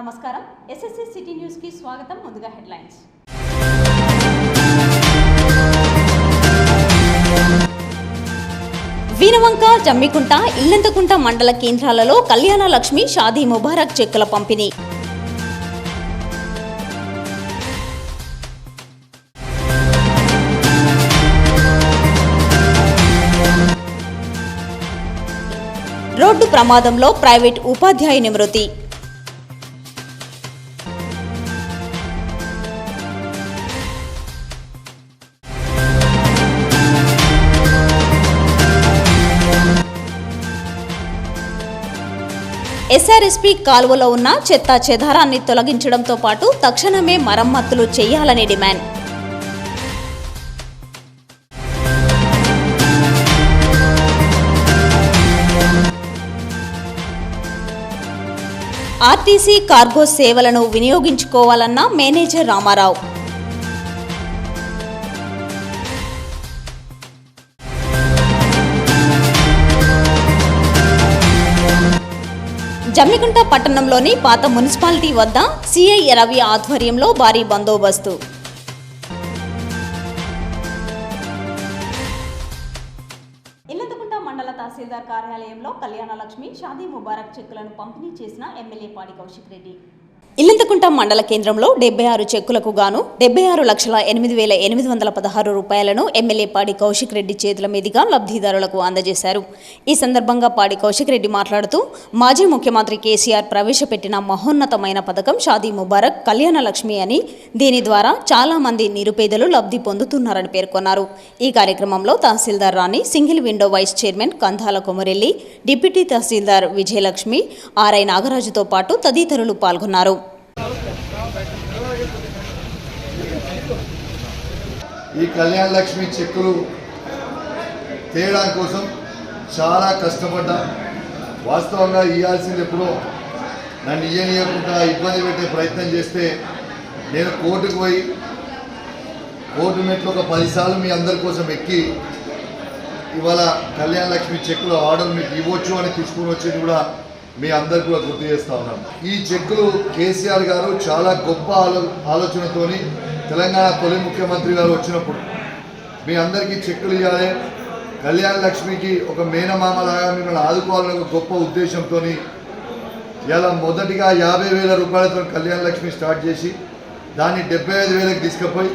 నమస్కారం. SSC city న్యూస్కి స్వాగతం. ముందుగా హెడ్లైన్స్. వీనవంక జమ్మికుంట ఇల్లంతకుంట మండల కేంద్రాలలో కళ్యాణ లక్ష్మి షాదీ ముబారక్ చెక్కుల పంపిణీ. రోడ్డు ప్రమాదంలో ప్రైవేట్ ఉపాధ్యాయుని మృతి ఎస్ఆర్ఎస్పీ కాలువలో ఉన్న చెత్త చెదారాన్ని తొలగించడంతో పాటు తక్షణమే మరమ్మతులు చేయాలని డిమాండ్. ఆర్టీసీ కార్గో సేవలను వినియోగించుకోవాలన్న మేనేజర్ రామారావు. జమ్మికుంట పట్టణంలోని పాత మున్సిపాలిటీ వద్ద సిఐ రవి ఆధ్వర్యంలో భారీ బందోబస్తు. ఇల్లంతకుంట మండల తహసీల్దార్ కార్యాలయంలో కళ్యాణ లక్ష్మి షాదీ ముబారక్ చెక్కులను పంపిణీ చేసిన ఎమ్మెల్యే పాడి కౌశిక్ రెడ్డి. ఇల్లంతకుంట మండల కేంద్రంలో డెబ్బై ఆరు చెక్కులకు గాను డెబ్బై ఆరు లక్షల ఎనిమిది వేల ఎనిమిది వందల పదహారు రూపాయలను ఎమ్మెల్యే పాడి కౌశిక్ రెడ్డి చేతుల మీదుగా లబ్ధిదారులకు అందజేశారు. ఈ సందర్భంగా పాడి కౌశిక్ రెడ్డి మాట్లాడుతూ మాజీ ముఖ్యమంత్రి కేసీఆర్ ప్రవేశపెట్టిన మహోన్నతమైన పథకం షాదీ ముబారక్ కళ్యాణ లక్ష్మి అని దీని ద్వారా చాలా మంది నిరుపేదలు లబ్ధి పొందుతున్నారని పేర్కొన్నారు. ఈ కార్యక్రమంలో tahsildar Rani single window vice chairman Kandhala Komarelli deputy tahsildar Vijayalakshmi RI నాగరాజుతో పాటు తదితరులు పాల్గొన్నారు. ఈ కళ్యాణ లక్ష్మి చెక్కులు తేయడం కోసం చాలా కష్టపడ్డా. వాస్తవంగా ఇవ్వాల్సింది ఎప్పుడో నన్ను ఇయ్యనియకుండా ఇబ్బంది పెట్టే ప్రయత్నం చేస్తే నేను కోర్టుకు పోయి కోర్టు మెట్లు ఒక పదిసార్లు మీ అందరి కోసం ఎక్కి ఇవాళ కళ్యాణ లక్ష్మి చెక్కులు ఆర్డర్ మీకు ఇవ్వచ్చు అని తీసుకుని వచ్చేది కూడా మీ అందరికి కూడా గుర్తు చేస్తూ ఉన్నాను. ఈ చెక్కులు కేసీఆర్ గారు చాలా గొప్ప ఆలో ఆలోచనతోని తెలంగాణ తొలి ముఖ్యమంత్రి గారు వచ్చినప్పుడు మీ అందరికీ చెక్కులు ఇవ్వాలి కళ్యాణ లక్ష్మికి ఒక మేనమామలాగా మిమ్మల్ని ఆదుకోవాలని ఒక గొప్ప ఉద్దేశంతో ఇలా మొదటిగా యాభై వేల రూపాయలతో కళ్యాణ లక్ష్మి స్టార్ట్ చేసి దాన్ని డెబ్బై ఐదు వేలకు తీసుకుపోయి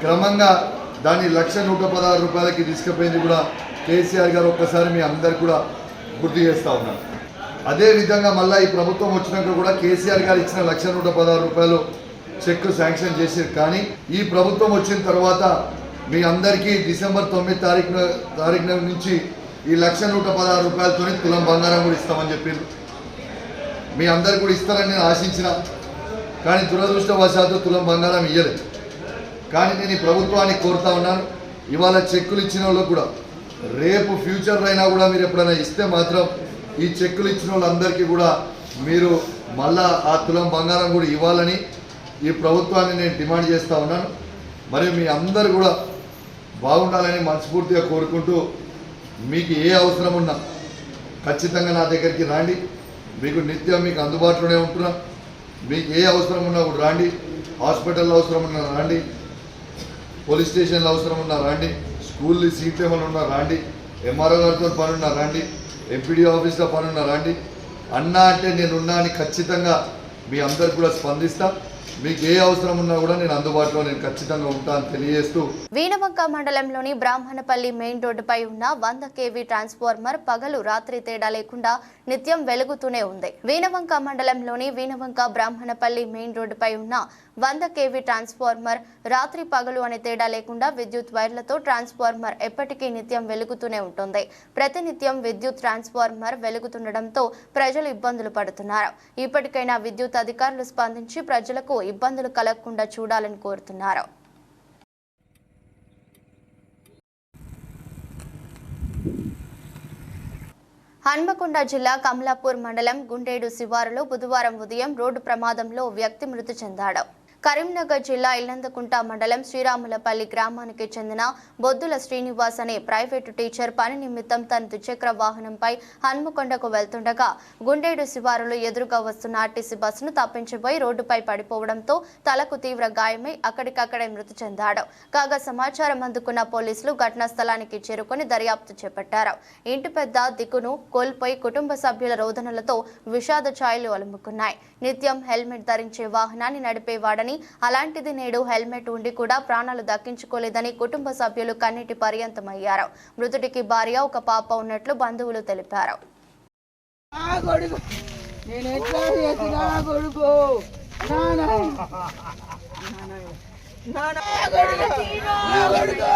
క్రమంగా దాన్ని లక్ష నూట పదహారు రూపాయలకి తీసుకుపోయింది కూడా కేసీఆర్ గారు ఒక్కసారి మీ అందరు కూడా గుర్తు చేస్తూ ఉన్నారు. అదేవిధంగా మళ్ళీ ఈ ప్రభుత్వం వచ్చినాక కూడా కేసీఆర్ గారు ఇచ్చిన లక్ష నూట పదహారు రూపాయలు చెక్ శాంక్షన్ చేశారు. కానీ ఈ ప్రభుత్వం వచ్చిన తర్వాత మీ అందరికీ డిసెంబర్ తొమ్మిది తారీఖున తారీఖున నుంచి ఈ లక్ష నూట పదహారు రూపాయలతోని తులం బంగారం కూడా ఇస్తామని చెప్పారు మీ అందరు కూడా ఇస్తారని నేను ఆశించిన. కానీ దురదృష్టవశాత్తు తులం బంగారం ఇయ్యలేదు కానీ నేను ఈ ప్రభుత్వానికి కోరుతా ఉన్నాను. ఇవాళ చెక్కులు ఇచ్చిన వాళ్ళకు కూడా రేపు ఫ్యూచర్లో అయినా కూడా మీరు ఎప్పుడైనా ఇస్తే మాత్రం ఈ చెక్కులు ఇచ్చిన వాళ్ళందరికీ కూడా మీరు మళ్ళా ఆ తులం బంగారం కూడా ఇవ్వాలని ఈ ప్రభుత్వాన్ని నేను డిమాండ్ చేస్తూ ఉన్నాను. మరి మీ అందరు కూడా బాగుండాలని మనస్ఫూర్తిగా కోరుకుంటూ మీకు ఏ అవసరం ఉన్నా ఖచ్చితంగా నా దగ్గరికి రాండి. మీకు నిత్యం మీకు అందుబాటులోనే ఉంటున్నా. మీకు ఏ అవసరం ఉన్నా కూడా రాండి. హాస్పిటల్లో అవసరం ఉన్నా రాండి. పోలీస్ స్టేషన్లో అవసరం ఉన్నా రాండి. స్కూల్ సీట్లు ఏమైనా ఉన్నా రాండి. ఎంఆర్ఓ గారితో పనున్నా రాండి. ఎంపీడీ ఆఫీస్లో పనున్నా రాండి. అన్నా అంటే నేను ఉన్నా అని ఖచ్చితంగా మీ అందరికి కూడా స్పందిస్తా. మీకు ఏ అవసరం ఉన్నా కూడా నేను అందుబాటులో నేను ఖచ్చితంగా ఉంటాను తెలియజేస్తూ వీణవంక మండలంలోని బ్రాహ్మణపల్లి మెయిన్ రోడ్డుపై ఉన్న వంద కేవీ ట్రాన్స్ఫార్మర్ పగలు రాత్రి తేడా లేకుండా నిత్యం వెలుగుతూనే ఉంది. వీణవంక మండలంలోని వీణవంక బ్రాహ్మణపల్లి మెయిన్ రోడ్డుపై ఉన్న వంద కేవీ ట్రాన్స్ఫార్మర్ రాత్రి పగలు అనే తేడా లేకుండా విద్యుత్ వైర్లతో ట్రాన్స్ఫార్మర్ ఎప్పటికీ నిత్యం వెలుగుతూనే ఉంటుంది. ప్రతినిత్యం విద్యుత్ ట్రాన్స్ఫార్మర్ వెలుగుతుండటంతో ప్రజలు ఇబ్బందులు పడుతున్నారు. ఇప్పటికైనా విద్యుత్ అధికారులు స్పందించి ప్రజలకు ఇబ్బందులు కలగకుండా చూడాలని కోరుతున్నారు. హన్మకొండ జిల్లా కమలాపూర్ మండలం గుండేడు శివారులో బుధవారం ఉదయం రోడ్డు ప్రమాదంలో వ్యక్తి మృతి చెందాడు. కరీంనగర్ జిల్లా ఇల్లందకుంట మండలం శ్రీరాములపల్లి గ్రామానికి చెందిన బొద్దుల శ్రీనివాస్ అనే ప్రైవేటు టీచర్ పని నిమిత్తం తన ద్విచక్ర వాహనంపై హన్మకొండకు వెళ్తుండగా గుండేడు శివారులో ఎదురుగా వస్తున్న ఆర్టీసీ బస్సును తప్పించిపోయి రోడ్డుపై పడిపోవడంతో తలకు తీవ్ర గాయమై అక్కడికక్కడే మృతి చెందాడు. కాగా సమాచారం అందుకున్న పోలీసులు ఘటనా స్థలానికి చేరుకొని దర్యాప్తు చేపట్టారు. ఇంటి పెద్ద దిక్కును కోల్పోయి కుటుంబ సభ్యుల రోదనలతో విషాద ఛాయలు అలుముకున్నాయి. నిత్యం హెల్మెట్ ధరించే వాహనాన్ని నడిపేవాడని అలాంటిది నేడు హెల్మెట్ ఉండి కూడా ప్రాణాలు దక్కించుకోలేదని కుటుంబ సభ్యులు కన్నీటి పర్యంతమయ్యారు. మృతుడికి భార్య ఒక పాప ఉన్నట్లు బంధువులు తెలిపారు కొడుకు నేను ఎట్లా చేసిన నా కొడుకు నానా నానా కొడుకు నా కొడుకు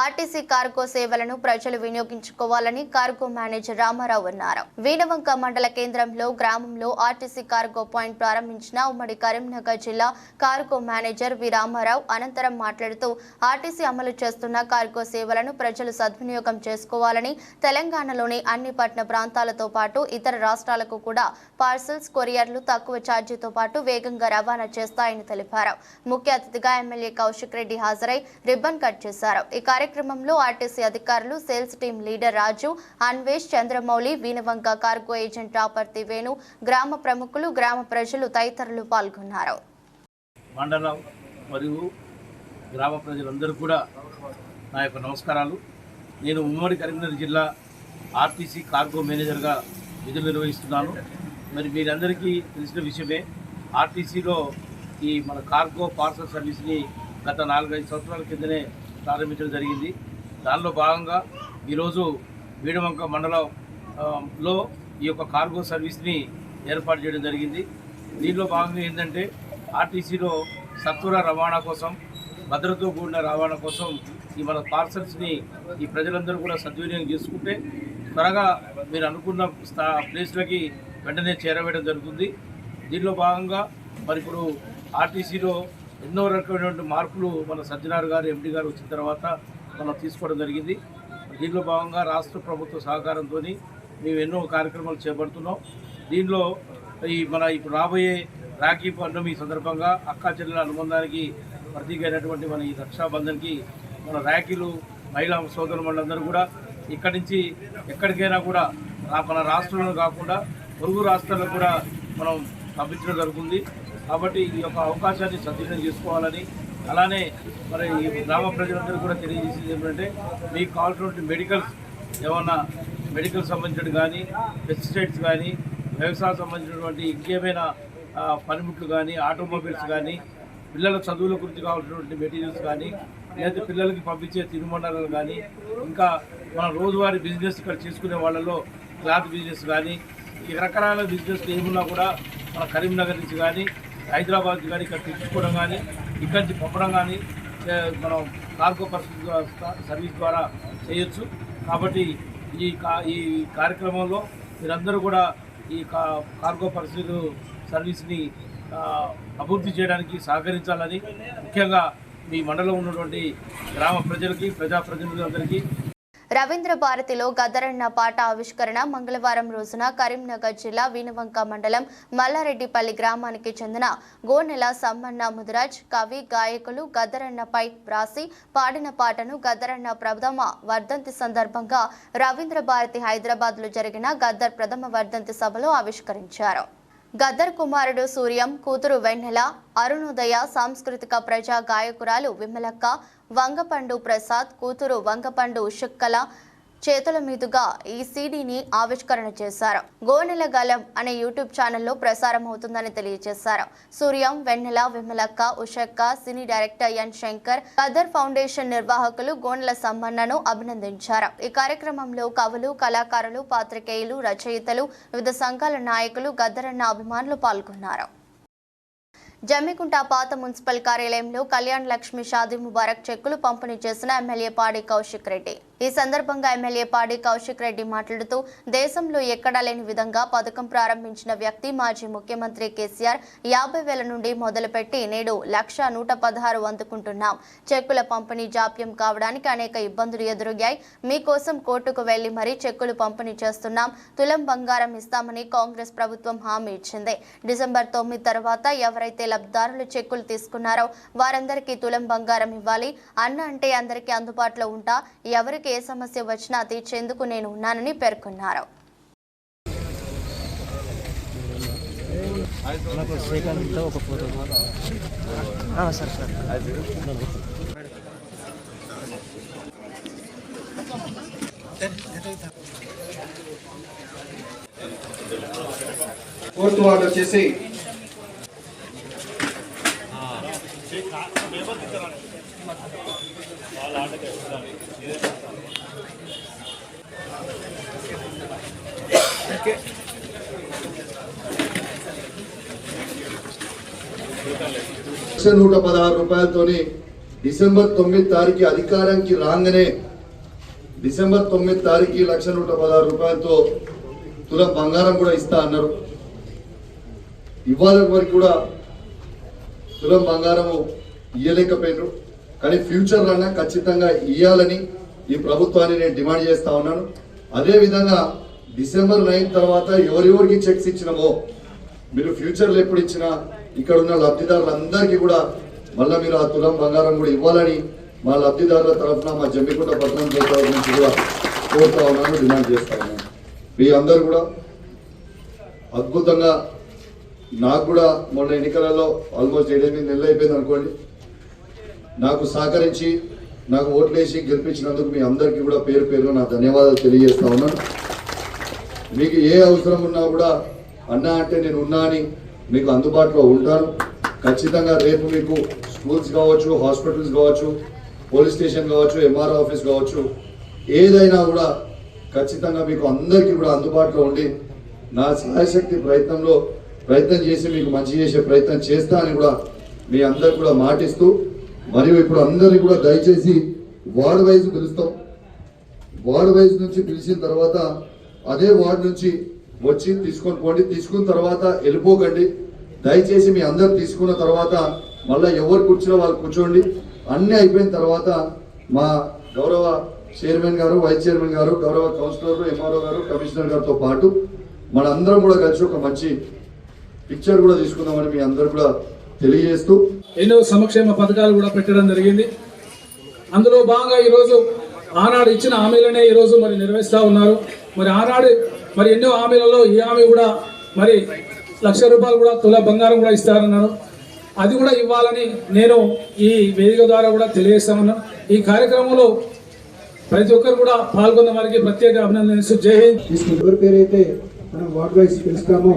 ఆర్టీసీ కార్గో సేవలను ప్రజలు వినియోగించుకోవాలని కార్గో మేనేజర్ రామారావు అన్నారు. వీణవంక మండల కేంద్రంలో గ్రామంలో ఆర్టీసీ కార్గో పాయింట్ ప్రారంభించిన ఉమ్మడి కరీంనగర్ జిల్లా కార్గో మేనేజర్ వి రామారావు అనంతరం మాట్లాడుతూ ఆర్టీసీ అమలు చేస్తున్న కార్గో సేవలను ప్రజలు సద్వినియోగం చేసుకోవాలని తెలంగాణలోని అన్ని పట్టణ ప్రాంతాలతో పాటు ఇతర రాష్ట్రాలకు కూడా పార్సల్స్ కొరియర్లు తక్కువ ఛార్జీతో పాటు వేగంగా రవాణా చేస్తాయని తెలిపారు. ముఖ్య అతిథిగా ఎమ్మెల్యే కౌశిక్ రెడ్డి హాజరై రిబ్బన్ కట్ చేశారు. ఈ కార్యక్రమంలో ఆర్టీసీ అధికారులు sales team leader Raju Anvesh Chandramouli Veenavanka cargo agent Raparthi Venu గ్రామ ప్రముఖులు గ్రామ ప్రజలు తదితరులు పాల్గొన్నారు. మండలం మరియు గ్రామ ప్రజలందరూ కూడా నా యొక్క నమస్కారాలు. నేను ఉమ్మడి కరీంనగర్ జిల్లా ఆర్టీసీ కార్గో మేనేజర్గా విధులు నిర్వహిస్తున్నాను. మరి మీరందరికీ తెలిసిన విషయమే ఆర్టీసీలో ఈ మన కార్గో పార్సల్ సర్వీస్ని గత నాలుగైదు సంవత్సరాల కిందనే ప్రారంభించడం జరిగింది. దానిలో భాగంగా ఈరోజు వీడవంక మండలం లో ఈ యొక్క కార్గో సర్వీస్ని ఏర్పాటు చేయడం జరిగింది. దీనిలో భాగంగా ఏంటంటే ఆర్టీసీలో సత్వర రవాణా కోసం భద్రతతో కూడిన రవాణా కోసం ఈ మన పార్సల్స్ని ఈ ప్రజలందరూ కూడా సద్వినియోగం చేసుకుంటే త్వరగా మీరు అనుకున్న స్థా ప్లేస్లకి వెంటనే చేరవేయడం జరుగుతుంది. దీనిలో భాగంగా మరి ఇప్పుడు ఆర్టీసీలో ఎన్నో రకమైనటువంటి మార్పులు మన సజ్జనారు గారు ఎండి గారు వచ్చిన తర్వాత మనం తీసుకోవడం జరిగింది. దీనిలో భాగంగా రాష్ట్ర ప్రభుత్వ సహకారంతో మేము ఎన్నో కార్యక్రమాలు చేపడుతున్నాం. దీనిలో ఈ మన ఇప్పుడు రాబోయే రాఖీ పౌర్ణమి సందర్భంగా అక్కా చెల్లెల అనుబంధానికి ప్రతీక అయినటువంటి మన ఈ రక్షాబంధన్కి మన రాఖీలు మహిళా సోదరు వాళ్ళందరూ కూడా ఇక్కడి నుంచి ఎక్కడికైనా కూడా మన రాష్ట్రంలో కాకుండా పొరుగు రాష్ట్రాల్లో కూడా మనం పంపించడం జరుగుతుంది. కాబట్టి ఈ యొక్క అవకాశాన్ని సద్వినియోగం చేసుకోవాలని అలానే మరి ఈ గ్రామ ప్రజలందరూ కూడా తెలియజేసేది ఏంటంటే మీకు కావాల్సినటువంటి మెడికల్స్ ఏమన్నా మెడికల్ సంబంధించినవి కానీ పెస్టిసైడ్స్ కానీ వ్యవసాయం సంబంధించినటువంటి ఇంకేమైనా పనిముట్లు కానీ ఆటోమొబైల్స్ కానీ పిల్లల చదువుల గురించి కావాల్సినటువంటి మెటీరియల్స్ కానీ లేదా పిల్లలకి పంపించే తినుమండలాలు కానీ ఇంకా మన రోజువారీ బిజినెస్ ఇక్కడ చేసుకునే వాళ్ళలో క్లాత్ బిజినెస్ కానీ ఈ రకరకాల బిజినెస్ ఏమున్నా కూడా మన కరీంనగర్ నుంచి కానీ హైదరాబాద్ కానీ ఇక్కడ తెచ్చుకోవడం కానీ ఇక్కడి నుంచి పంపడం కానీ మనం కార్గో పరిస్థితి సర్వీస్ ద్వారా చేయొచ్చు. కాబట్టి ఈ కా ఈ కార్యక్రమంలో మీరందరూ కూడా ఈ కా కార్గో పరిస్థితులు సర్వీస్ని అభివృద్ధి చేయడానికి సహకరించాలని ముఖ్యంగా మీ మండలం ఉన్నటువంటి గ్రామ ప్రజలకి ప్రజాప్రతినిధులందరికీ రవీంద్ర భారతిలో గదరన్న పాట ఆవిష్కరణ మంగళవారం రోజున కరీంనగర్ జిల్లా వీణవంక మండలం మల్లారెడ్డిపల్లి గ్రామానికి చెందిన గోనెల సమ్మన్న ముదిరాజ్ కవి గాయకులు గదరన్నపై వ్రాసి పాడిన పాటను గదరన్న ప్రథమ వర్ధంతి సందర్భంగా రవీంద్ర భారతి హైదరాబాద్లో జరిగిన గద్దర్ ప్రథమ వర్ధంతి సభలో ఆవిష్కరించారు. గద్దర్ కుమారుడు సూర్యం కూతురు వెన్నెల అరుణోదయ సాంస్కృతిక ప్రజా గాయకురాలు విమలక్క వంగపండు ప్రసాద్ కూతురు వంగపండు శుక్కల చేతుల మీదుగా ఈ సీడీని ఆవిష్కరణ చేశారు. గోనెల గలం అనే యూట్యూబ్ ఛానల్లో ప్రసారం అవుతుందని తెలియజేశారు. Suryam Vennela Vimalakka Ushakka cine director N Shankar Gaddar foundation నిర్వాహకులు గోనెల సమ్మన్నను అభినందించారు. ఈ కార్యక్రమంలో కవులు కళాకారులు పాత్రికేయులు రచయితలు వివిధ సంఘాల నాయకులు గద్దరన్న అభిమానులు పాల్గొన్నారు. జమ్మికుంట పాత మున్సిపల్ కార్యాలయంలో కళ్యాణ్ లక్ష్మి షాదీ ముబారక్ చెక్కులు పంపిణీ చేసిన ఎమ్మెల్యే పాడి కౌశిక్ రెడ్డి. ఈ సందర్భంగా ఎమ్మెల్యే పాడి కౌశిక్ రెడ్డి మాట్లాడుతూ దేశంలో ఎక్కడా లేని విధంగా పథకం ప్రారంభించిన వ్యక్తి మాజీ ముఖ్యమంత్రి కేసీఆర్ యాభై వేల నుండి మొదలుపెట్టి నేడు లక్ష నూట పదహారు అందుకుంటున్నాం. చెక్కుల పంపిణీ జాప్యం కావడానికి అనేక ఇబ్బందులు ఎదురయ్యాయి. మీకోసం కోర్టుకు వెళ్ళి మరీ చెక్కులు పంపిణీ చేస్తున్నాం. తులం బంగారం ఇస్తామని కాంగ్రెస్ ప్రభుత్వం హామీ ఇచ్చింది. డిసెంబర్ తొమ్మిది తర్వాత ఎవరైతే లబ్ధిదారులు చెక్కులు తీసుకున్నారో వారందరికీ తులం బంగారం ఇవ్వాలి. అన్న అంటే అందరికీ అందుబాటులో ఉంటా. ఎవరికి ఏ సమస్య వచ్చినా తీర్చేందుకు నేను ఉన్నానని పేర్కొన్నారు. ఫోర్త్ వార్డ్ వచ్చేసి లక్ష నూట పదహారు రూపాయలతోని డిసెంబర్ తొమ్మిది తారీఖు అధికారానికి రాగానే డిసెంబర్ తొమ్మిది తారీఖు లక్ష నూట పదహారు రూపాయలతో తులం బంగారం కూడా ఇస్తా అన్నారు. ఇవాళ వరకు కూడా తులం బంగారము ఇయ్యలేకపోయినారు. కానీ ఫ్యూచర్ అన్నా ఖచ్చితంగా ఇయ్యాలని ఈ ప్రభుత్వాన్ని నేను డిమాండ్ చేస్తా ఉన్నాను. అదేవిధంగా డిసెంబర్ నైన్ తర్వాత ఎవరెవరికి చెక్స్ ఇచ్చినామో మీరు ఫ్యూచర్లో ఎప్పుడు ఇచ్చినా ఇక్కడ ఉన్న లబ్ధిదారులందరికీ కూడా మళ్ళీ మీరు ఆ తులం బంగారం కూడా ఇవ్వాలని మా లబ్ధిదారుల తరఫున మా జమ్మికుంట పట్టణం తరఫు నుంచి కూడా కోరుతా ఉన్నాను డిమాండ్ చేస్తా ఉన్నాను. మీ అందరు కూడా అద్భుతంగా నాకు కూడా మొన్న ఎన్నికలలో ఆల్మోస్ట్ ఏడెనిమిది నెలలు అయిపోయింది అనుకోండి. నాకు సహకరించి నాకు ఓట్లేసి గెలిపించినందుకు మీ అందరికీ కూడా పేరు పేరు నా ధన్యవాదాలు తెలియజేస్తా ఉన్నాను. మీకు ఏ అవసరం ఉన్నా కూడా అన్నా అంటే నేను ఉన్నా అని మీకు అందుబాటులో ఉంటాను. ఖచ్చితంగా రేపు మీకు స్కూల్స్ కావచ్చు హాస్పిటల్స్ కావచ్చు పోలీస్ స్టేషన్ కావచ్చు ఎంఆర్ఓ ఆఫీస్ కావచ్చు ఏదైనా కూడా ఖచ్చితంగా మీకు అందరికీ కూడా అందుబాటులో ఉండి నా సహాయశక్తి ప్రయత్నంలో ప్రయత్నం చేసి మీకు మంచి చేసే ప్రయత్నం చేస్తా అని కూడా మీ అందరికి కూడా మాటిస్తూ మరియు ఇప్పుడు అందరినీ కూడా దయచేసి వార్డ్ వైజ్ పిలుస్తాం. వార్డ్ వైజ్ నుంచి పిలిచిన తర్వాత అదే వార్డ్ నుంచి వచ్చి తీసుకొని పోండి తీసుకున్న తర్వాత వెళ్ళిపోకండి. దయచేసి మీ అందరు తీసుకున్న తర్వాత మళ్ళీ ఎవరు కూర్చున్నా వాళ్ళు కూర్చోండి. అన్నీ అయిపోయిన తర్వాత మా గౌరవ చైర్మన్ గారు వైస్ చైర్మన్ గారు గౌరవ కౌన్సిలర్ ఎంఆర్ఓ గారు కమిషనర్ గారితో పాటు మనందరం కూడా కలిసి ఒక మంచి పిక్చర్ కూడా తీసుకుందామని మీ అందరు కూడా తెలియజేస్తూ ఎన్నో సంక్షేమ పథకాలు కూడా పెట్టడం జరిగింది. అందులో భాగంగా ఈరోజు ఆనాడు ఇచ్చిన హామీలనే ఈరోజు మరి నిర్వహిస్తూ ఉన్నారు. మరి ఆనాడు మరి ఎన్నో హామీలలో ఈ హామీ కూడా మరి లక్ష రూపాయలు కూడా తుల బంగారం కూడా ఇస్తారన్నారు. అది కూడా ఇవ్వాలని నేను ఈ వేదిక ద్వారా కూడా తెలియజేస్తామన్నాను ఈ కార్యక్రమంలో ప్రతి ఒక్కరు కూడా పాల్గొన్న వారికి ప్రత్యేక అభినందనలు. జై హింద్. ఎవరి పేరు అయితే మనం వార్డ్ వైజ్ పిలుస్తామో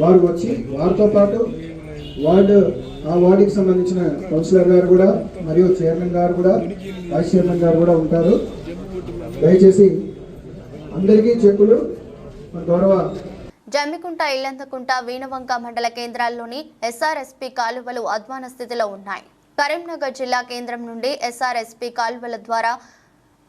వారు వచ్చి వారితో పాటు వార్డు ఆ వార్డుకి సంబంధించిన కౌన్సిలర్ గారు కూడా మరియు చైర్మన్ గారు కూడా వైస్ చైర్మన్ గారు కూడా ఉంటారు. దయచేసి అందరికీ చెక్కులు గౌరవ జమ్మికుంట ఇల్లంతకుంట వీణవంక మండల కేంద్రాల్లోని ఎస్ఆర్ఎస్పీ కాలువలు అధ్వాన స్థితిలో ఉన్నాయి. కరీంనగర్ జిల్లా కేంద్రం నుండి ఎస్ఆర్ఎస్పీ కాలువల ద్వారా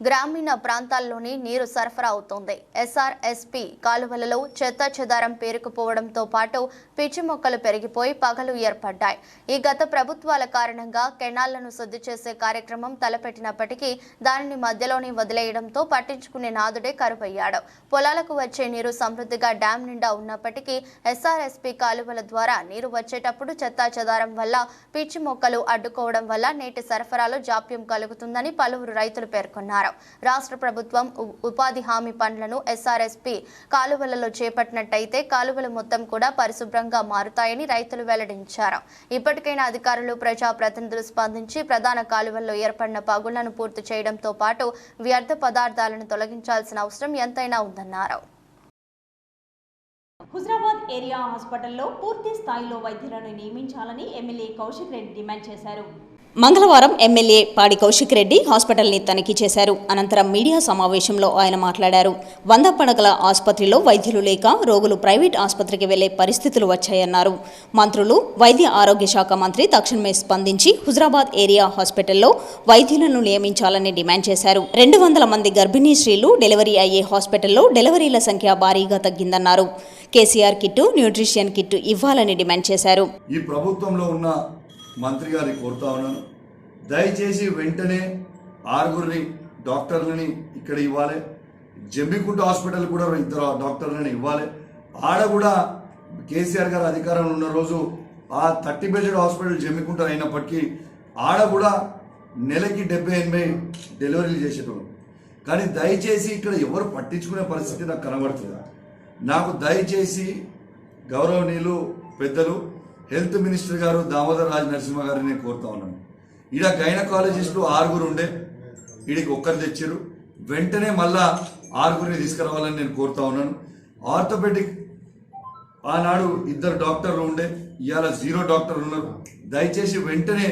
గ్రామీణ ప్రాంతాల్లోని నీరు సరఫరా అవుతోంది. ఎస్ఆర్ఎస్పీ కాలువలలో చెత్త చెదారం పేరుకుపోవడంతో పాటు పిచ్చి మొక్కలు పెరిగిపోయి పగలు ఏర్పడ్డాయి. ఈ గత ప్రభుత్వాల కారణంగా కెనాళ్ళను శుద్ధి చేసే కార్యక్రమం తలపెట్టినప్పటికీ దానిని మధ్యలోనే వదిలేయడంతో పట్టించుకునే నాదుడే కరువయ్యాడు. పొలాలకు వచ్చే నీరు సమృద్ధిగా డ్యాం నిండా ఉన్నప్పటికీ ఎస్ఆర్ఎస్పీ కాలువల ద్వారా నీరు వచ్చేటప్పుడు చెత్త చెదారం వల్ల పిచ్చి మొక్కలు అడ్డుకోవడం వల్ల నేటి సరఫరాలో జాప్యం కలుగుతుందని పలువురు రైతులు పేర్కొన్నారు. రాష్ట్ర ప్రభుత్వం ఉపాధి హామీ పనులను ఎస్ఆర్ఎస్పి కాలువలలో చేపట్టినట్టయితే కాలువలు మొత్తం కూడా పరిశుభ్రంగా మారుతాయని రైతులు వెల్లడించారు. ఇప్పటికైనా అధికారులు ప్రజాప్రతినిధులు స్పందించి ప్రధాన కాలువల్లో ఏర్పడిన పగుళ్ళను పూర్తి చేయడంతో పాటు వ్యర్థ పదార్థాలను తొలగించాల్సిన అవసరం ఎంతైనా ఉందన్నారు. హుజరాబాద్ ఏరియా హాస్పిటల్లో పూర్తి స్థాయిలో వైద్యులను నియమించాలని ఎమ్మెల్యే కౌశిక్ రెడ్డి డిమాండ్ చేశారు. మంగళవారం ఎమ్మెల్యే పాడి కౌశిక్ రెడ్డి హాస్పిటల్ని తనిఖీ చేశారు. అనంతరం మీడియా సమావేశంలో ఆయన మాట్లాడారు. వంద పడకల ఆసుపత్రిలో వైద్యులు లేక రోగులు ప్రైవేట్ ఆసుపత్రికి వెళ్ళే పరిస్థితులు వచ్చాయన్నారు. మంత్రులు వైద్య ఆరోగ్య శాఖ మంత్రి తక్షణమే స్పందించి హుజరాబాద్ ఏరియా హాస్పిటల్లో వైద్యులను నియమించాలని డిమాండ్ చేశారు. రెండు వందల మంది గర్భిణీ స్త్రీలు డెలివరీ అయ్యే హాస్పిటల్లో డెలివరీల సంఖ్య భారీగా తగ్గిందన్నారు. కేసీఆర్ కిట్టు న్యూట్రిషియన్ కిట్టు ఇవ్వాలని డిమాండ్ చేశారు. ఈ ప్రభుత్వంలో ఉన్న మంత్రి గారి కోరుతా ఉన్నాను. దయచేసి వెంటనే ఆరుగురిని డాక్టర్లని ఇక్కడ ఇవ్వాలి. జమ్మికుంట హాస్పిటల్ కూడా ఇద్దరు డాక్టర్లని ఇవ్వాలి. ఆడ కూడా కేసీఆర్ గారు అధికారంలో ఉన్న రోజు ఆ థర్టీ బెడెడ్ హాస్పిటల్ జమ్మికుంట అయినప్పటికీ ఆడ కూడా నెలకి డెబ్బై ఎనభై డెలివరీలు చేసేటోళ్ళు. కానీ దయచేసి ఇక్కడ ఎవరు పట్టించుకునే పరిస్థితి నాకు కనబడుతుంది నాకు దయచేసి గౌరవనీయులు పెద్దలు హెల్త్ మినిస్టర్ గారు దామోదర్ రాజ్ నరసింహ గారిని నేను కోరుతా ఉన్నాను. ఈడ గైనకాలజిస్టులు ఆరుగురు ఉండే ఈడికి ఒక్కరు తెచ్చారు వెంటనే మళ్ళా ఆరుగురిని తీసుకురావాలని నేను కోరుతా ఉన్నాను. ఆర్థోపెడిక్ ఆనాడు ఇద్దరు డాక్టర్లు ఉండే ఇవాళ జీరో డాక్టర్లు ఉన్నారు. దయచేసి వెంటనే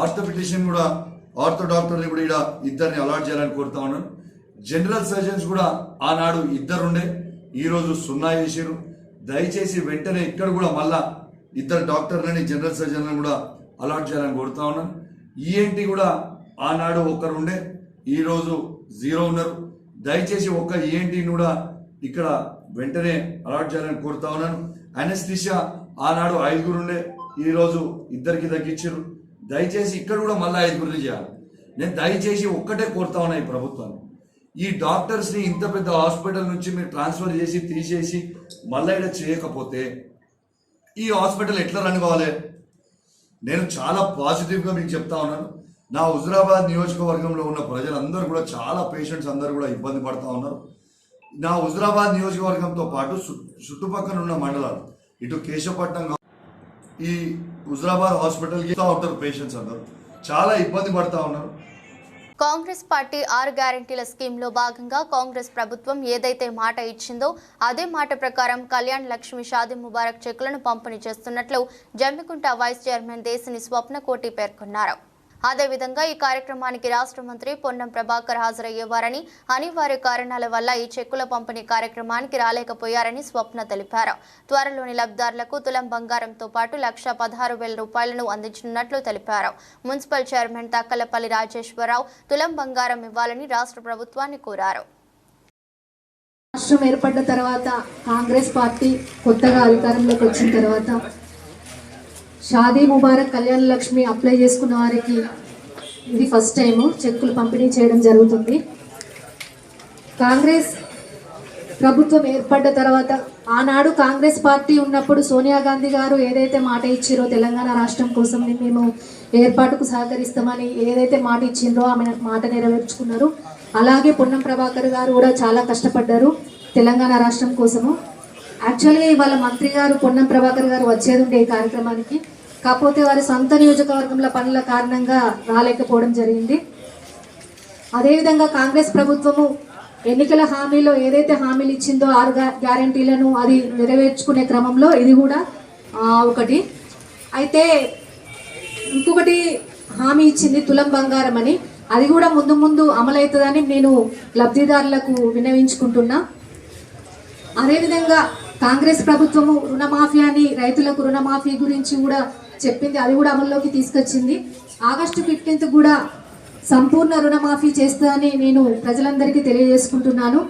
ఆర్థోపెటిషియన్ కూడా ఆర్థో డాక్టర్ని కూడా ఇక్కడ ఇద్దరిని అలాట్ చేయాలని కోరుతా ఉన్నాను. జనరల్ సర్జన్స్ కూడా ఆనాడు ఇద్దరు ఉండే ఈరోజు సున్నా చేసారు దయచేసి వెంటనే ఇక్కడ కూడా మళ్ళా ఇద్దరు డాక్టర్లని జనరల్ సర్జన్లను కూడా అలాట్ చేయాలని కోరుతా ఉన్నాను ఈఎన్టీ కూడా ఆనాడు ఒకరు ఉండే ఈరోజు జీరో ఉన్నారు. దయచేసి ఒక్క ఈఎన్టీని కూడా ఇక్కడ వెంటనే అలాట్ చేయాలని కోరుతా ఉన్నాను. అనెస్థిషియా ఆనాడు ఐదుగురు ఉండే ఈరోజు ఇద్దరికి తగ్గించారు దయచేసి ఇక్కడ కూడా మళ్ళీ ఐదుగురిని చేయాలి. నేను దయచేసి ఒక్కటే కోరుతా ఉన్నా ఈ ప్రభుత్వాన్ని. ఈ డాక్టర్స్ని ఇంత పెద్ద హాస్పిటల్ నుంచి మీరు ట్రాన్స్ఫర్ చేసి తీసేసి మళ్ళీ ఇక్కడ చేయకపోతే ఈ హాస్పిటల్ ఎట్లా రన్ కావాలి? నేను చాలా పాజిటివ్గా మీకు చెప్తా ఉన్నాను. నా హుజురాబాద్ నియోజకవర్గంలో ఉన్న ప్రజలందరూ కూడా చాలా పేషెంట్స్ అందరూ కూడా ఇబ్బంది పడతా ఉన్నారు. నా హుజురాబాద్ నియోజకవర్గంతో పాటు చుట్టుపక్కల ఉన్న మండలాలు ఇటు కేశవపట్నం ఈ హుజురాబాద్ హాస్పిటల్కి ఉంటారు పేషెంట్స్ అందరూ. చాలా ఇబ్బంది పడతా ఉన్నారు. కాంగ్రెస్ పార్టీ ఆరు గ్యారంటీల స్కీమ్లో భాగంగా కాంగ్రెస్ ప్రభుత్వం ఏదైతే మాట ఇచ్చిందో అదే మాట ప్రకారం కళ్యాణ్ లక్ష్మి షాదీ ముబారక్ చెక్కులను పంపిణీ చేస్తున్నట్లు జమ్మికుంట వైస్ చైర్మన్ దేశిని స్వప్నకోటి పేర్కొన్నారు. అదేవిధంగా ఈ కార్యక్రమానికి రాష్ట్ర మంత్రి పొన్నం ప్రభాకర్ హాజరయ్యేవారని అనివార్య కారణాల వల్ల ఈ చెక్కుల పంపిణీ కార్యక్రమానికి రాలేకపోయారని స్వప్న తెలిపారు. త్వరలోని లబ్దారులకు తులం బంగారంతో పాటు లక్ష పదహారు వేల రూపాయలను అందించనున్నట్లు తెలిపారు. మున్సిపల్ చైర్మన్ తక్కలపల్లి రాజేశ్వరరావు తులం బంగారం ఇవ్వాలని రాష్ట్ర ప్రభుత్వాన్ని కోరారు. రాష్ట్రం ఏర్పడ్డ తర్వాత కాంగ్రెస్ పార్టీ కొత్తగా అధికారంలోకి వచ్చిన తర్వాత షాదీ ముబారక్ కళ్యాణ లక్ష్మి అప్లై చేసుకున్న వారికి ఇది ఫస్ట్ టైము చెక్కులు పంపిణీ చేయడం జరుగుతుంది. కాంగ్రెస్ ప్రభుత్వం ఏర్పడ్డ తర్వాత ఆనాడు కాంగ్రెస్ పార్టీ ఉన్నప్పుడు సోనియా గాంధీ గారు ఏదైతే మాట ఇచ్చిరో తెలంగాణ రాష్ట్రం కోసం మేము ఏర్పాటుకు సహకరిస్తామని ఏదైతే మాట ఇచ్చిండ్రో ఆమె మాట నెరవేర్చుకున్నారు. అలాగే పొన్నం ప్రభాకర్ గారు కూడా చాలా కష్టపడ్డారు తెలంగాణ రాష్ట్రం కోసము. యాక్చువల్గా ఇవాళ మంత్రి గారు పొన్నం ప్రభాకర్ గారు వచ్చేది ఉండే ఈ కార్యక్రమానికి. కాకపోతే వారి సొంత నియోజకవర్గంలో పనుల కారణంగా రాలేకపోవడం జరిగింది. అదేవిధంగా కాంగ్రెస్ ప్రభుత్వము ఎన్నికల హామీలో ఏదైతే హామీలు ఇచ్చిందో ఆరు గ్యారంటీలను అది నెరవేర్చుకునే క్రమంలో ఇది కూడా ఒకటి. అయితే ఇంకొకటి హామీ ఇచ్చింది తులం బంగారం అని. అది కూడా ముందు ముందు అమలవుతుందని నేను లబ్ధిదారులకు విన్నవించుకుంటున్నా. అదేవిధంగా కాంగ్రెస్ ప్రభుత్వము రుణమాఫీ అని రైతులకు రుణమాఫీ గురించి కూడా చెప్పింది అది కూడా అమల్లోకి తీసుకొచ్చింది. ఆగస్టు ఫిఫ్టీన్త్ కూడా సంపూర్ణ రుణమాఫీ చేస్తుందని నేను ప్రజలందరికీ తెలియజేసుకుంటున్నాను.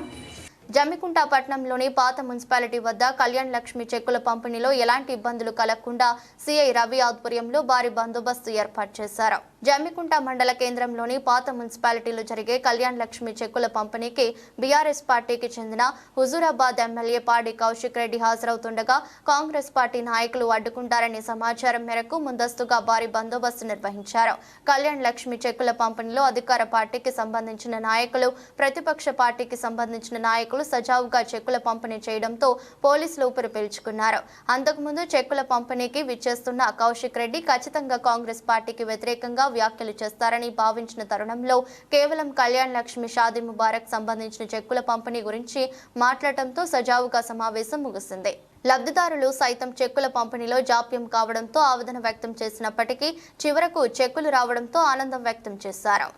జమ్మికుంట పట్టణంలోని పాత మున్సిపాలిటీ వద్ద కళ్యాణ్ లక్ష్మి చెక్కుల పంపిణీలో ఎలాంటి ఇబ్బందులు కలగకుండా సిఐ రవి ఆధ్వర్యంలో భారీ బందోబస్తు ఏర్పాటు చేశారు. జమ్మికుంట మండల కేంద్రంలోని పాత మున్సిపాలిటీలో జరిగే కళ్యాణ్ లక్ష్మి చెక్కుల పంపిణీకి బీఆర్ఎస్ పార్టీకి చెందిన హుజూరాబాద్ ఎమ్మెల్యే పాడి కౌశిక్ రెడ్డి హాజరవుతుండగా కాంగ్రెస్ పార్టీ నాయకులు అడ్డుకుంటారనే సమాచారం మేరకు ముందస్తుగా భారీ బందోబస్తు నిర్వహించారు. కళ్యాణ్ లక్ష్మి చెక్కుల పంపిణీలో అధికార పార్టీకి సంబంధించిన నాయకులు ప్రతిపక్ష పార్టీకి సంబంధించిన నాయకులు సజావుగా చెక్కుల పంపిణీ చేయడంతో పోలీసులు ఊపిరి పీల్చుకున్నారు. అంతకుముందు చెక్కుల పంపిణీకి విచ్చేస్తున్న కౌశిక్ రెడ్డి ఖచ్చితంగా కాంగ్రెస్ పార్టీకి వ్యతిరేకంగా వ్యాఖ్యలు చేస్తారని భావించిన తరుణంలో కేవలం కళ్యాణ్ లక్ష్మి షాదీ ముబారక్ సంబంధించిన చెక్కుల పంపిణీ గురించి మాట్లాడటంతో సజావుగా సమావేశం ముగిసింది. లబ్ధిదారులు సైతం చెక్కుల పంపిణీలో జాప్యం కావడంతో ఆవేదన వ్యక్తం చేసినప్పటికీ చివరకు చెక్కులు రావడంతో ఆనందం వ్యక్తం చేశారు.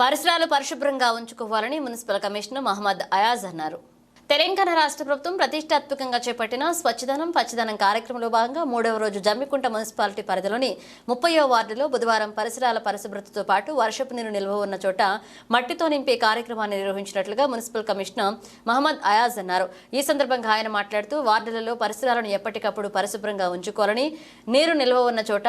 పరిసరాలు పరిశుభ్రంగా ఉంచుకోవాలని మున్సిపల్ కమిషనర్ మహమ్మద్ అయాజ్ అన్నారు. తెలంగాణ రాష్ట్ర ప్రభుత్వం ప్రతిష్టాత్మకంగా చేపట్టిన స్వచ్ఛదనం పచ్చదనం కార్యక్రమంలో భాగంగా మూడవ రోజు జమ్మికుంట మున్సిపాలిటీ పరిధిలోని ముప్పయో వార్డులో బుధవారం పరిసరాల పరిశుభ్రతతో పాటు వర్షపు నీరు నిల్వ ఉన్న చోట మట్టితో నింపే కార్యక్రమాన్ని నిర్వహించినట్లుగా మున్సిపల్ కమిషనర్ మహమ్మద్ అయాజ్ అన్నారు. ఈ సందర్భంగా ఆయన మాట్లాడుతూ వార్డులలో పరిసరాలను ఎప్పటికప్పుడు పరిశుభ్రంగా ఉంచుకోవాలని నీరు నిల్వ ఉన్న చోట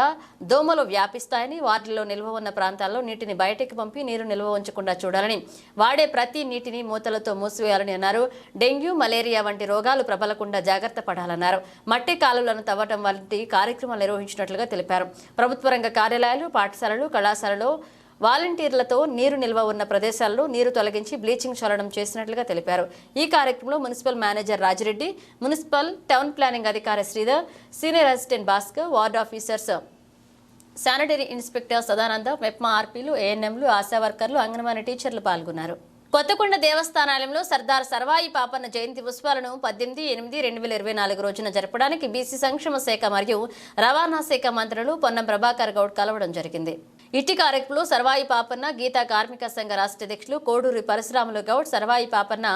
దోమలు వ్యాపిస్తాయని వార్డులో నిల్వ ఉన్న ప్రాంతాల్లో నీటిని బయటకు పంపి నీరు నిల్వ ఉంచకుండా చూడాలని వాడే ప్రతి నీటిని మూతలతో మూసివేయాలని అన్నారు. డెంగ్యూ మలేరియా వంటి రోగాలు ప్రబలకుండా జాగ్రత్త పడాలన్నారు. మట్టి కాలువలను తవ్వటం వంటి కార్యక్రమాలు నిర్వహించినట్లుగా తెలిపారు. ప్రభుత్వ రంగ కార్యాలయాలు పాఠశాలలు కళాశాలలో వాలంటీర్లతో నీరు నిల్వ ఉన్న ప్రదేశాల్లో నీరు తొలగించి బ్లీచింగ్ చల్లడం చేసినట్లుగా తెలిపారు. ఈ కార్యక్రమంలో municipal manager Rajireddy municipal town planning అధికారి Sridhar senior assistant Bhaskar ward officers sanitary inspector Sadananda MEPMA ఆర్పీలు ఏఎన్ఎంలు ఆశా వర్కర్లు అంగన్వాడీ టీచర్లు పాల్గొన్నారు. కొత్తకొండ దేవస్థానాలయంలో సర్దార్ సర్వాయి పాపన్న జయంతి ఉత్సవాలను పద్దెనిమిది ఎనిమిది రెండు వేల ఇరవై నాలుగు రోజున జరపడానికి బీసీ సంక్షేమ శాఖ మరియు రవాణా శాఖ మంత్రులు పొన్నం ప్రభాకర్ గౌడ్ కలవడం జరిగింది. ఇట్టి కార్యక్రమంలో సర్వాయి పాపన్న గీతా కార్మిక సంఘ రాష్ట్ర అధ్యక్షులు కోడూరి పరశురాములు గౌడ్ సర్వాయి పాపన్న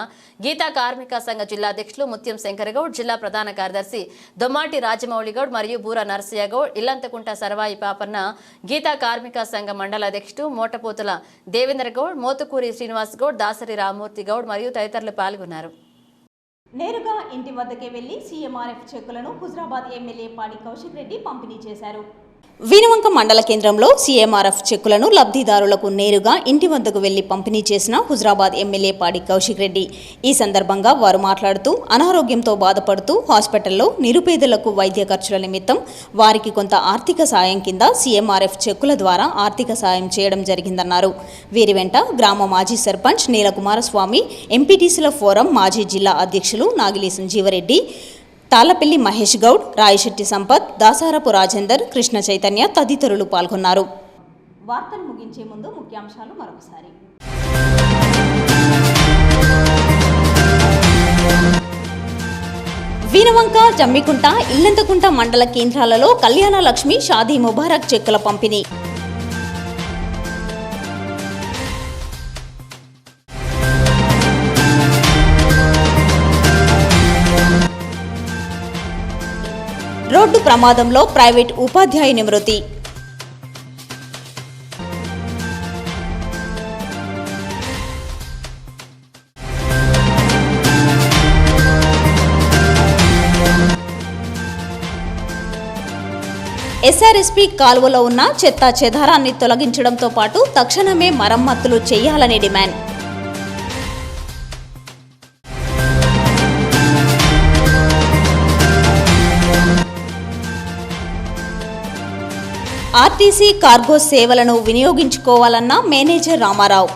గీతా కార్మిక సంఘ జిల్లా అధ్యక్షులు ముత్యం శంకర్ గౌడ్ జిల్లా ప్రధాన కార్యదర్శి దొమ్మాటి రాజమౌళి గౌడ్ మరియు బూర నరసయ్య గౌడ్ ఇల్లంతకుంట సర్వాయి పాపన్న గీతా కార్మిక సంఘ మండల అధ్యక్షుడు మోటపోతుల దేవేంద్ర గౌడ్ మోతుకూరి శ్రీనివాస్ గౌడ్ దాసరి రామూర్తి గౌడ్ మరియు తదితరులు పాల్గొన్నారు. నేరుగా ఇంటి వద్దకే వెళ్ళి సీఎంఆర్ఎఫ్ చెక్కులను హుజరాబాద్ ఎమ్మెల్యే పాడి కౌశిక్ రెడ్డి పంపిణీ చేశారు. వీనవంక మండల కేంద్రంలో సీఎంఆర్ఎఫ్ చెక్కులను లబ్ధిదారులకు నేరుగా ఇంటి వద్దకు వెళ్ళి పంపిణీ చేసిన హుజరాబాద్ ఎమ్మెల్యే పాడి కౌశిక్ రెడ్డి. ఈ సందర్భంగా వారు మాట్లాడుతూ అనారోగ్యంతో బాధపడుతూ హాస్పిటల్లో నిరుపేదలకు వైద్య ఖర్చుల నిమిత్తం వారికి కొంత ఆర్థిక సాయం కింద సీఎంఆర్ఎఫ్ చెక్కుల ద్వారా ఆర్థిక సాయం చేయడం జరిగిందన్నారు. వీరి వెంట గ్రామ మాజీ సర్పంచ్ నీల కుమారస్వామి ఎంపీటీసీల ఫోరం మాజీ జిల్లా అధ్యక్షులు నాగిలి సంజీవరెడ్డి తాళ్ళపల్లి మహేష్ గౌడ్ రాయశెట్టి సంపత్ దాసారపు రాజేందర్ కృష్ణ చైతన్య తదితరులు పాల్గొన్నారు. వార్తలు ముగించే ముందు ముఖ్యాంశాలు మరొకసారి. వీనవంక జమ్మికుంట ఇల్లంతకుంట మండల కేంద్రాలలో కళ్యాణ లక్ష్మి షాదీ ముబారక్ చెక్కుల పంపిణీ. రోడ్డు ప్రమాదంలో ప్రైవేట్ ఉపాధ్యాయుని మృతి ఎస్ఆర్ఎస్పీ కాలువలో ఉన్న చెత్త చెదారాన్ని తొలగించడంతో పాటు తక్షణమే మరమ్మతులు చేయాలని డిమాండ్. ఆర్టీసీ కార్గో సేవలను వినియోగించుకోవాలన్న మేనేజర్ రామారావు.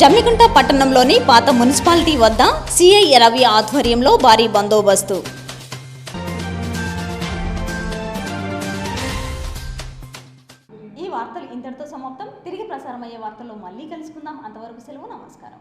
జమ్మికుంట పట్టణంలోని పాత మున్సిపాలిటీ వద్ద సిఐ రవి ఆధ్వర్యంలో భారీ బందోబస్తు. ఈ వార్తలు ఇంతటితో సమాప్తం. తిరిగి ప్రసారమయ్యే వార్తల్లో మళ్ళీ కలుసుకుందాం. అంతవరకు సెలవు నమస్కారం.